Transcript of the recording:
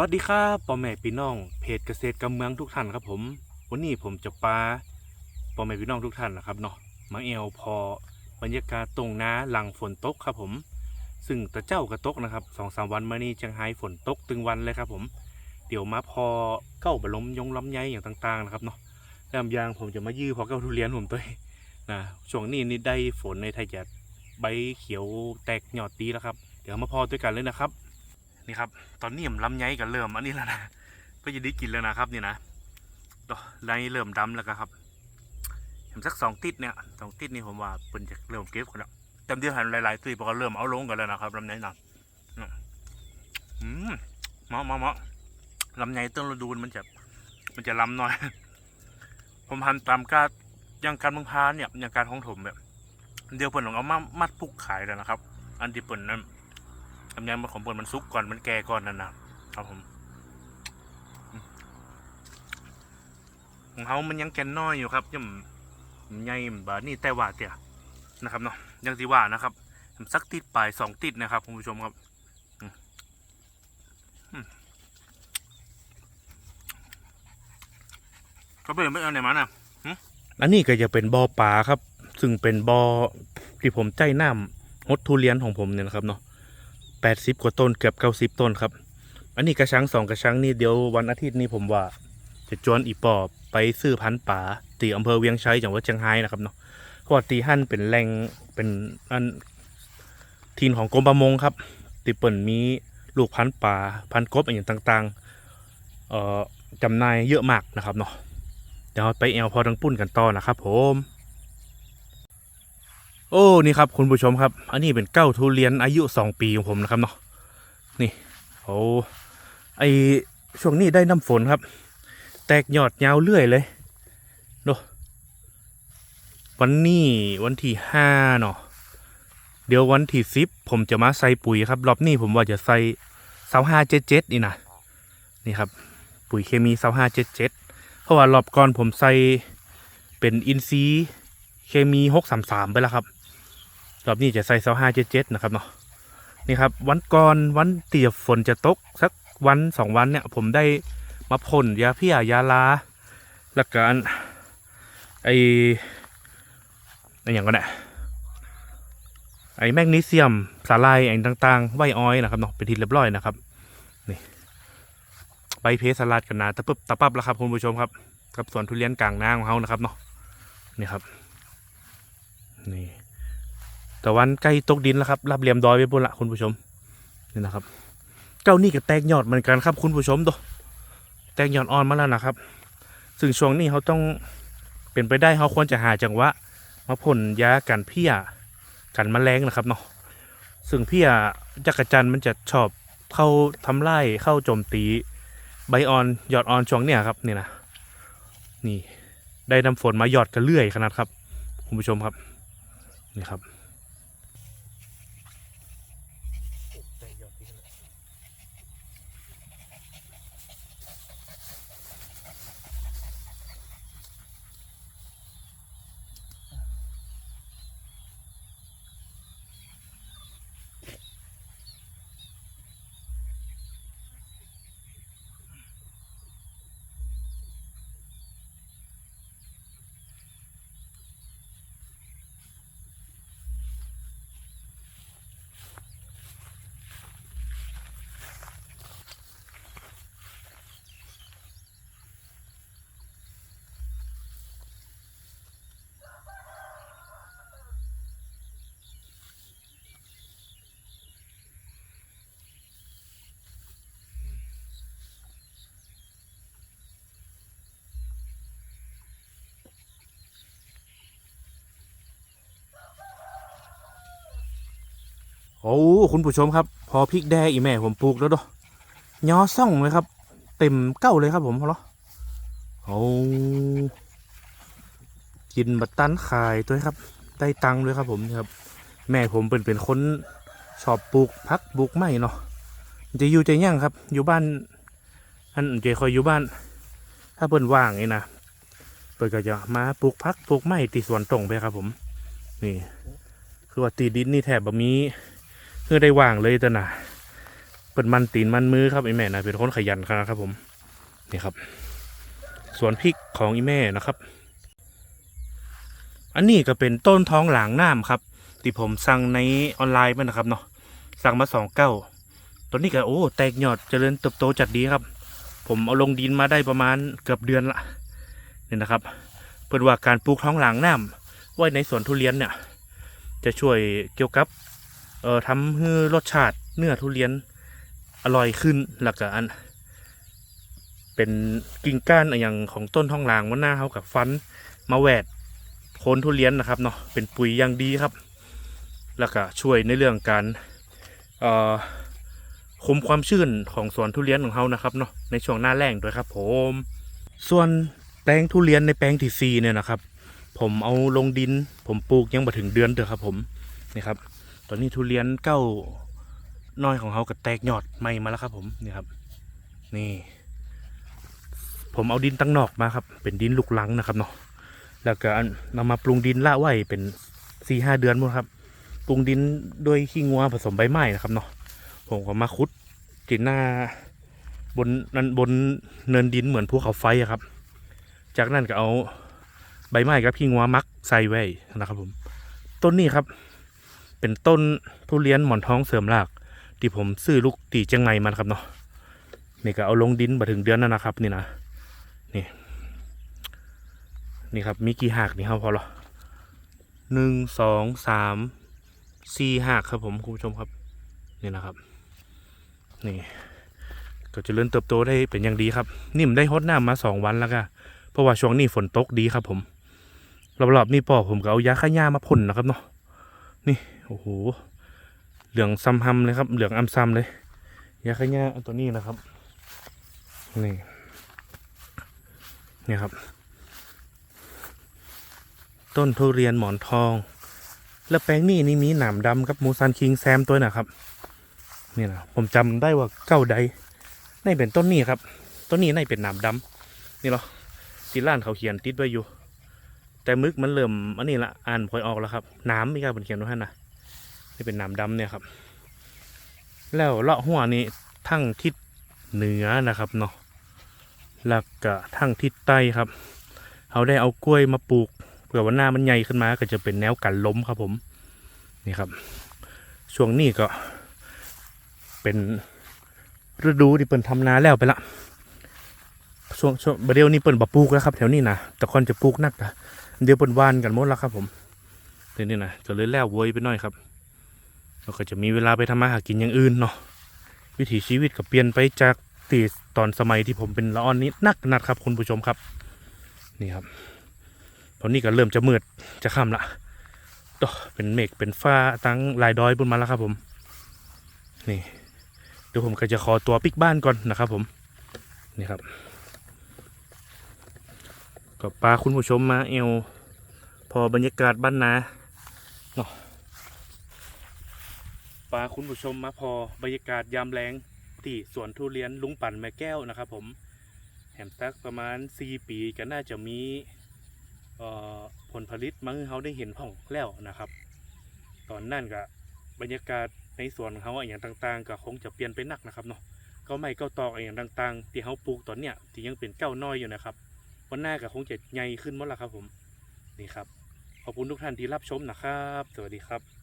วัสดีครับพ่อแม่พี่น้อง เพจเกษตรกำเมืองทุกท่านครับผม วันนี้ผมจะปาพ่อแม่พี่น้องทุกท่านนะครับเนาะมาเอวพอบรรยากาศตรงน้าหลังฝนตกครับผม ซึ่งตะเจ้ากระตกนะครับสองสามวันมานี้จังไห้ฝนตกตึงวันเลยครับผม เดี๋ยวมาพอเก้าบะลมยงล้ำไยอย่างต่างๆนะครับเนาะลำยางผมจะมายื้อพอเก้าทุเรียนผมตัวนะช่วงนี้นี่ได้ฝนในไทยจะใบเขียวแตกหยอดดีแล้วครับ เดี๋ยวมาพอด้วยกันเลยนะครับ นี่ครับ ตอนนี้ผมลำไยกันเริ่มอันนี้แล้วนะก็จะได้กินแล้วนะครับนี่นะดอกไยเริ่มดำแล้วก็ครับเห็นสักสองติดเนี่ยสองติดนี่ผมว่าเป็นจะเริ่มเก็บกันแล้วจำเดียวหันหลายๆตีบอกว่าเริ่มเอาลงกันแล้วนะครับลำไยนะอืมเหมาะเหมาะเหมาะลำไยต้นฤดูมันจะมันจะลำหน่อย ผมหันตามการยังการมืองพาเนี่ยยังการของถมแบบ เดียวเปิ่นของเอามามัดปุกขายแล้วนะครับ อันที่เปิ่นนั้น ทำยังมันของเปิดมันซุกก่อนมันแก่ก่อนนั่นนะครับผมของเขามันยังแก่นน้อยอยู่ครับยังมันใหญ่บานี่แต่ว่าเตี่ยนะครับเนาะยังสิว่านะครับสักติดปลายสองติดนะครับคุณผู้ชมครับก็เป็นไม่เอาไหนมาน่ะอันนี้ก็จะเป็นบ่อปลาครับ ซึ่งเป็นบ่อที่ผมใจน้ำงดทุเรียนของผมเนี่ยนะครับเนาะ แปดสิบกว่าต้นเกือบเก้าสิบต้นครับ อันนี้กระชังสองกระชังนี่เดี๋ยววันอาทิตย์นี้ผมว่าจะจวนอีปอบไปซื้อพันธุ์ป่าตีอำเภอเวียงชัยจังหวัดเชียงรายนะครับเนาะเพราะว่าตีหั่นเป็นแหล่งเป็นอันทีนของกรมประมงครับตีเปิ่นมีลูกพันธุ์ป่าพันธุ์กบอย่างต่างๆเอ่อจำนายเยอะมากนะครับเนาะเดี๋ยวไปแอลพอดังปุ้นกันต่อนะครับผม โอ้นี่ครับคุณผู้ชมครับ อันนี้เป็นเก้าทุเรียนอายุสองปีของผมนะครับเนาะนี่โอ้ไอช่วงนี้ได้น้ำฝนครับ แตกยอดยาวเรื่อยเลยดูวันนี้วันที่ห้าเนาะเดี๋ยววันที่สิบผมจะมาใส่ปุ๋ยครับ รอบนี้ผมว่าจะใส่เสาห้าเจ็ดเจ็ดนี่นะนี่ครับ ปุ๋ยเคมีเสาห้าเจ็ดเจ็ดเพราะว่ารอบก่อนผมใส่เป็นอินซีเคมีหกสามสามไปแล้วครับ รอบนี้จะใส่เสาห้าเจ็ดเจ็ดนะครับเนาะนี่ครับวันก่อนวันเตียบฝนจะตกสักวันสองวันเนี่ย ผมได้มาพ่นยาเพี้ยยาลาแล้วก็อันไอไออย่างก็ได้ไอแมกนีเซียมสาลายไอต่างๆไวออยนะครับเนาะเป็นทีเรียบร้อยนะครับนี่ใบเพสลัดกันนะตะปึ๊บตะปั๊บแล้วครับคุณผู้ชมครับกับสวนทุเรียนกลางนาของเขานะครับเนาะนี่ครับนี่ แต่วันใกล้ตกดินแล้วครับรับเหลี่ยมดอยไปบนละคุณผู้ชมนี่นะครับ เก้านี่กับแตกยอดเหมือนกันครับ คุณผู้ชมดูแตกยอดอ่อนมาแล้วนะครับ ซึ่งช่วงนี้เขาต้องเป็นไปได้เขาควรจะหาจังหวะมาพ่นยากันเพี้ยกันแมลงนะครับเนาะซึ่งเพี้ยจักรจันมันจะชอบเข้าทำลายเข้าโจมตีใบอ่อนยอดอ่อนช่วงเนี้ยครับนี่นะนี่ได้น้ำฝนมาหยอดกันเรื่อยขนาดครับ คุณผู้ชมครับนี่ครับ โอ้คุณผู้ชมครับ พอพริกแดงอีแม่ผมปลูกแล้วด้วยยอซ่องเลยครับ เต็มเก้าเลยครับผมเหรอโอ้กินบัตตันขายด้วยครับ ได้ตังค์ด้วยครับผมนะครับ แม่ผมเป็นเป็นคนชอบปลูกพักปลูกไม้เนาะจะอยู่ใจย่างครับ อยู่บ้านอันจะคอยอยู่บ้าน ถ้าเปิ้นว่างนี่นะเปิ้นก็จะมาปลูกพักปลูกไม้ตีสวนตรงไปครับผม นี่ คือว่าตีดินนี่แทบแบบมี เพื่อได้วางเลยแต่นะเปิดมันตีนมันมือครับไอแม่นะเป็นคนขยันขนาดครับผมนี่ครับสวนพริกของอีแม่นะครับ อันนี้ก็เป็นต้นท้องหลางน้ำครับที่ผมสั่งในออนไลน์มันนะครับเนาะสั่งมาสองเก้าตัวนี้ก็โอ้แตกยอดเจริญเติบโตจัดดีครับ ผมเอาลงดินมาได้ประมาณเกือบเดือนละเนี่ยนะครับเปิดว่าการปลูกท้องหลางน้ำไว้ในสวนทุเรียนเนี่ย จะช่วยเกี่ยวกับ เอ่อทำให้รสชาติเนื้อทุเรียนอร่อยขึ้นแล้วก็อัน เป็นกิ่งก้านอย่างของต้นท้องหลางมันหน้าเขากับฟันมาแหวดโคนทุเรียนนะครับเนาะเป็นปุ๋ยอย่างดีครับ แล้วก็ช่วยในเรื่องการเอ่อคุมความชื้นของสวนทุเรียนของเขานะครับเนาะในช่วงหน้าแล้งด้วยครับ ผม ส่วนแปลงทุเรียนในแปลงที่ซีเนี่ยนะครับ ผมเอาลงดิน ผมปลูกยังมาถึงเดือนเด้อครับ ผมนี่ครับ ตอนนี้ทุเรียนเก้าน้อยของเขาก็แตกยอดใหม่มาแล้วครับ ผมนี่ครับ นี่ ผมเอาดินตั้งนอกมาครับ เป็นดินลูกลังนะครับเนาะแล้วก็นำมาปรุงดินละไว้เป็นสี่ห้าเดือนหมดครับปรุงดินด้วยขี้งัวผสมใบไม้นะครับเนาะผมก็มาคุดจินหน้าบนนั้นบนเนินดินเหมือนภูเขาไฟอะครับ จากนั้นก็เอาใบไม้กับขี้งัวมักใส่ไว้นะครับผม ต้นนี้ครับ เป็นต้นทุเรียนหมอนท้องเสริมรากที่ผมซื้อลูกตีเจียงใหม่มาครับเนาะนี่ก็เอาลงดินมาถึงเดือนแล้วนะครับ นี่นะนี่ นี่ครับมีกี่หากนี่ครับพอหรอหนึ่งสองสามสี่หากครับผมคุณผู้ชมครับ นี่นะครับ นี่ ก็จะเริ่มเติบโตได้เป็นอย่างดีครับนิ่มได้ฮดหน้ำมาสองวันแล้วก็เพราะว่าช่วงนี้ฝนตกดีครับผมรอบๆนี่ปอผมก็เอายาฆ่าหญ้ามาพ่นนะครับเนาะนี่ โอ้โห เหลืองซ้ำหำเลยครับ เหลืองอำซ้ำเลยยาฆ่าหญ้าอันตัวนี้นะครับ นี่ นี่ครับ ต้นทุเรียนหมอนทอง แล้วแปลงนี่นี่มีหนามดำกับมูซันคิงแซมตัวนะครับ นี่นะผมจำได้ว่าเก้าใดในเป็นต้นนี้ครับ ต้นนี้ในเป็นหนามดำนี่เหรอที่ร้านเขาเขียนติดไว้อยู่แต่มึกมันเริ่มอันนี้ละอ่านพลอยออกแล้วครับ น้ำไม่กล้าเป็นเขียนไว้ให้นะ นี่เป็นนามดำเนี่ยครับ แล้วเลาะหัวนี่ทั้งทิศเหนือนะครับเนาะแล้วก็ทั้งทิศใต้ครับเขาได้เอากล้วยมาปลูกเผื่อว่าหน้ามันใหญ่ขึ้นมาก็จะเป็นแนวกันล้มครับผมนี่ครับ ช่วงนี้ก็เป็นฤดูที่เปิ่นทำนาแล้วไปละช่วงช่วงบดเดียวนี้เปิ่นบะปลูกแล้วครับ แถวนี้นะแต่ก่อนจะปลูกนักนะเดี๋ยวเปิ่นหวานกันหมดแล้วครับผมเดี๋ยวนี้นะก็เลยแล้วโวยไปหน่อยครับ แล้วก็จะมีเวลาไปทำมาหากินอย่างอื่นเนาะวิถีชีวิตก็เปลี่ยนไปจากตีตอนสมัยที่ผมเป็นละอ่อนนี้นักนัดครับคุณผู้ชมครับ นี่ครับ ตอนนี้ก็เริ่มจะมืดจะค่ำละโอ้เป็นเมฆเป็นฟ้าตั้งลายดอยบนมาแล้วครับผม นี่เดี๋ยวผมก็จะขอตัวปิกบ้านก่อนนะครับผม นี่ครับก็ปลาคุณผู้ชมมาเอว พอบรรยากาศบ้านนาเนาะ ปลาคุณผู้ชมมาพอบรรยากาศยามแรงที่สวนทุเรียนลุงปั่นแม่แก้วนะครับผมแหมสักประมาณสี่ปีก็น่าจะมีผลผลิตมาให้เขาได้เห็นพ่องแล้วนะครับ ตอนนั่นก็บรรยากาศในสวนของเขาอย่างต่างๆ ก็คงจะเปลี่ยนไปนักนะครับเนาะก็ไม่เก้าตอกอย่างต่างๆ ที่เขาปลูกตอนเนี้ยที่ยังเป็นเก้าน้อยอยู่นะครับวันหน้าก็คงจะใหญ่ขึ้นหมดละครับผมนี่ครับขอบคุณทุกท่านที่รับชมนะครับ สวัสดีครับ